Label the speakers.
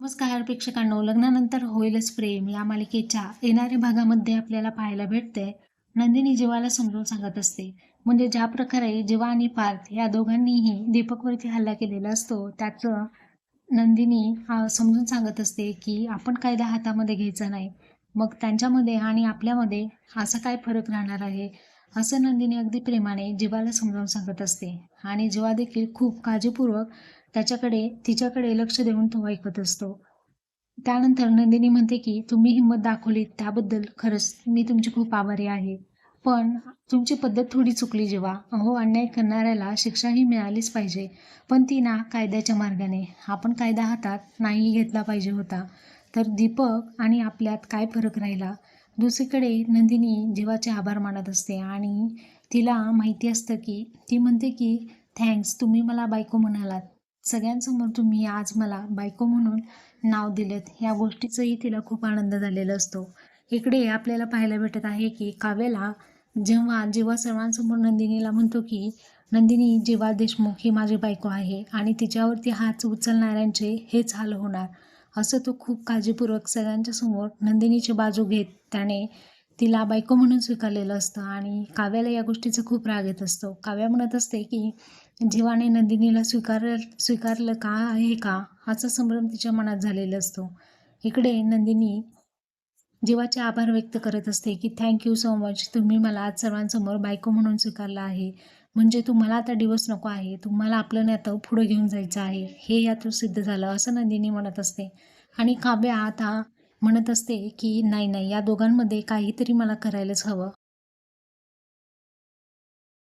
Speaker 1: नमस्कार प्रेक्षकांनो. लग्नानंतर होईलच प्रेम या मालिकेच्या येणाऱ्या भागामध्ये आपल्याला पाहायला भेटते. नंदिनी जीवाला समजून सांगत असते. म्हणजे ज्या प्रकारे जीवा आणि पार्थ या दोघांनीही दीपकवरती हल्ला केलेला असतो त्याचं नंदिनी समजून सांगत असते की आपण कायदा हातामध्ये घ्यायचा नाही. मग त्यांच्यामध्ये आणि आपल्यामध्ये असा काय फरक राहणार आहे? असं नंदिनी अगदी प्रेमाने जीवाला समजावून सांगत असते. आणि जीवा देखील खूप काळजीपूर्वक त्याच्याकडे तिच्याकडे लक्ष देऊन तो ऐकत असतो. त्यानंतर नंदिनी म्हणते की तुम्ही हिंमत दाखवली त्याबद्दल खरंच मी तुमची खूप आभारी आहे. पण तुमची पद्धत थोडी चुकली जेव्हा अहो अन्याय करणाऱ्याला शिक्षाही मिळालीच पाहिजे. पण ती ना कायद्याच्या मार्गाने. आपण कायदा हातात नाही घेतला पाहिजे होता. तर दीपक आणि आपल्यात काय फरक राहिला? दुसरीकडे नंदिनी जीवाचे आभार मानत असते आणि तिला माहिती असतं की ती म्हणते की थँक्स तुम्ही मला बायको म्हणालात. सगळ्यांसमोर तुम्ही आज मला बायको म्हणून नाव दिलेत. या गोष्टीचाही तिला खूप आनंद झालेला असतो. इकडे आपल्याला पाहायला भेटत आहे की काव्याला जेव्हा जेव्हा सर्वांसमोर नंदिनीला म्हणतो की नंदिनी जेव्हा देशमुख ही माझी बायको आहे आणि तिच्यावरती हात उचलणाऱ्यांचे हेच हाल होणार. असं तो खूप काळजीपूर्वक सगळ्यांच्या समोर नंदिनीची बाजू घेत त्याने तिला बायको म्हणून स्वीकारलेलं असतं आणि काव्याला या गोष्टीचा खूप राग येत असतो. काव्या म्हणत असते की जीवाने नंदिनीला स्वीकार स्वीकारलं का आहे का? असा संभ्रम तिच्या मनात झालेला असतो. इकडे नंदिनी जीवाचे आभार व्यक्त करत असते की थँक्यू सो मच. तुम्ही मला आज सर्वांसमोर बायको म्हणून स्वीकारलं आहे. म्हणजे तुम्हाला आता डिवोर्स नको आहे तुम्हाला आपलं नातं पुढं घेऊन जायचं आहे हे यातून सिद्ध झालं असं नंदिनी म्हणत असते. आणि काव्या आता म्हणत असते की नाही नाही या दोघांमध्ये काहीतरी मला करायलाच हवं.